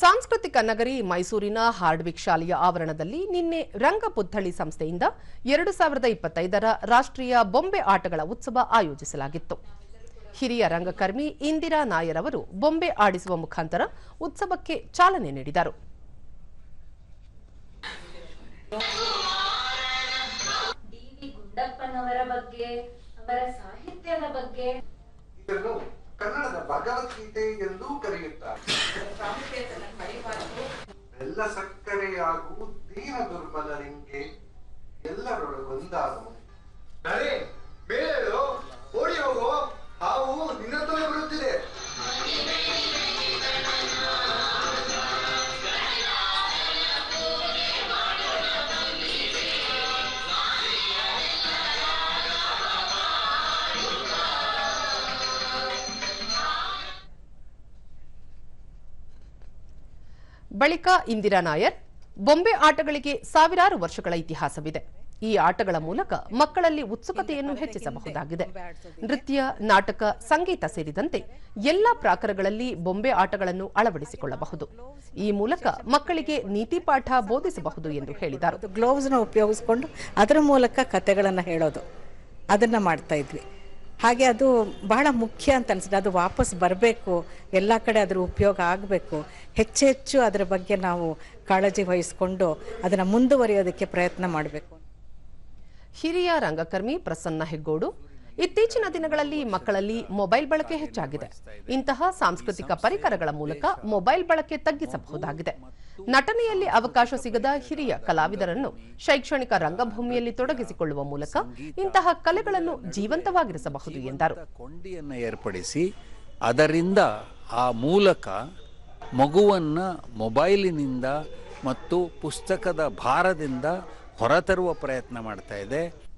ಸಾಂಸ್ಕೃತಿಕ ನಗರಿ ಮೈಸೂರಿನ ಹಾರ್ಡ್ವಿಕ್ ಶಾಲೆಯ ಆವರಣದಲ್ಲಿ ನಿನ್ನೆ ರಂಗಪುತ್ಥಳಿ ಸಂಸ್ಥೆಯಿಂದ ಎರಡು ಸಾವಿರದ ಇಪ್ಪತ್ತೈದರ ರಾಷ್ಟ್ರೀಯ ಬೊಂಬೆ ಆಟಗಳ ಉತ್ಸವ ಆಯೋಜಿಸಲಾಗಿತ್ತು. ಹಿರಿಯ ರಂಗಕರ್ಮಿ ಇಂದಿರಾ ನಾಯರ್ ಅವರು ಬೊಂಬೆ ಆಡಿಸುವ ಮುಖಾಂತರ ಉತ್ಸವಕ್ಕೆ ಚಾಲನೆ ನೀಡಿದರು. ಡಿ ಗುಂಡಪ್ಪನವರ ಬಗ್ಗೆ ಅವರ ಸಾಹಿತ್ಯದ ಬಗ್ಗೆ. ಕನ್ನಡದ ಭಗವದ್ಗೀತೆ ಎಂದೂ ಕರೆಯುತ್ತಾರೆ. ಬೆಲ್ಲ ಸಕ್ಕರೆ ಹಾಗೂ ದೀನ ದುರ್ಬಲರಿಗೆ ಎಲ್ಲರೊಳಗೊಂದಾದನು ಅರೆ ಬೇಳೆಳು ಓಡಿ ಹೋಗೋ ಹಾವು ನಿನ್ನ ಹತ್ರನೇ ಬರುತ್ತಿದೆ. ಬಳಿಕ ಇಂದಿರಾ ನಾಯರ್, ಬೊಂಬೆ ಆಟಗಳಿಗೆ ಸಾವಿರಾರು ವರ್ಷಗಳ ಇತಿಹಾಸವಿದೆ. ಈ ಆಟಗಳ ಮೂಲಕ ಮಕ್ಕಳಲ್ಲಿ ಉತ್ಸುಕತೆಯನ್ನು ಹೆಚ್ಚಿಸಬಹುದಾಗಿದೆ. ನೃತ್ಯ, ನಾಟಕ, ಸಂಗೀತ ಸೇರಿದಂತೆ ಎಲ್ಲ ಪ್ರಾಕಾರಗಳಲ್ಲಿ ಬೊಂಬೆ ಆಟಗಳನ್ನು ಅಳವಡಿಸಿಕೊಳ್ಳಬಹುದು. ಈ ಮೂಲಕ ಮಕ್ಕಳಿಗೆ ನೀತಿ ಪಾಠ ಬೋಧಿಸಬಹುದು ಎಂದು ಹೇಳಿದರು. ಅದು ಗ್ಲೋವ್ಸ್ನ ಉಪಯೋಗಿಸ್ಕೊಂಡು ಅದರ ಮೂಲಕ ಕತೆಗಳನ್ನು ಹೇಳೋದು. ಅದನ್ನ ಮಾಡ್ತಾ ಇದ್ವಿ. ಹಾಗೆ ಅದು ಬಹಳ ಮುಖ್ಯ ಅಂತ ಅನ್ಸುತ್ತೆ. ಅದು ವಾಪಸ್ ಬರಬೇಕು. ಎಲ್ಲ ಕಡೆ ಅದರ ಉಪಯೋಗ ಆಗಬೇಕು. ಹೆಚ್ಚು ಹೆಚ್ಚು ಅದರ ಬಗ್ಗೆ ನಾವು ಕಾಳಜಿ ವಹಿಸಿಕೊಂಡು ಅದನ್ನು ಮುಂದುವರಿಯೋದಕ್ಕೆ ಪ್ರಯತ್ನ ಮಾಡಬೇಕು. ಹಿರಿಯ ರಂಗಕರ್ಮಿ ಪ್ರಸನ್ನ ಹೆಗ್ಗೋಡು, ಇತ್ತೀಚಿನ ದಿನಗಳಲ್ಲಿ ಮಕ್ಕಳಲ್ಲಿ ಮೊಬೈಲ್ ಬಳಕೆ ಹೆಚ್ಚಾಗಿದೆ. ಇಂತಹ ಸಾಂಸ್ಕೃತಿಕ ಪರಿಕರಗಳ ಮೂಲಕ ಮೊಬೈಲ್ ಬಳಕೆ ತಗ್ಗಿಸಬಹುದಾಗಿದೆ. ನಟನೆಯಲ್ಲಿ ಅವಕಾಶ ಸಿಗದ ಹಿರಿಯ ಕಲಾವಿದರನ್ನು ಶೈಕ್ಷಣಿಕ ರಂಗಭೂಮಿಯಲ್ಲಿ ತೊಡಗಿಸಿಕೊಳ್ಳುವ ಮೂಲಕ ಇಂತಹ ಕಲೆಗಳನ್ನು ಜೀವಂತವಾಗಿರಿಸಬಹುದು ಎಂದರು. ಕೊಂಡಿಯನ್ನು ಏರ್ಪಡಿಸಿ ಅದರಿಂದ ಆ ಮೂಲಕ ಮಗುವನ್ನು ಮೊಬೈಲಿನಿಂದ ಮತ್ತು ಪುಸ್ತಕದ ಭಾರದಿಂದ ಹೊರತರುವ ಪ್ರಯತ್ನ ಮಾಡ್ತಾ ಇದೆ.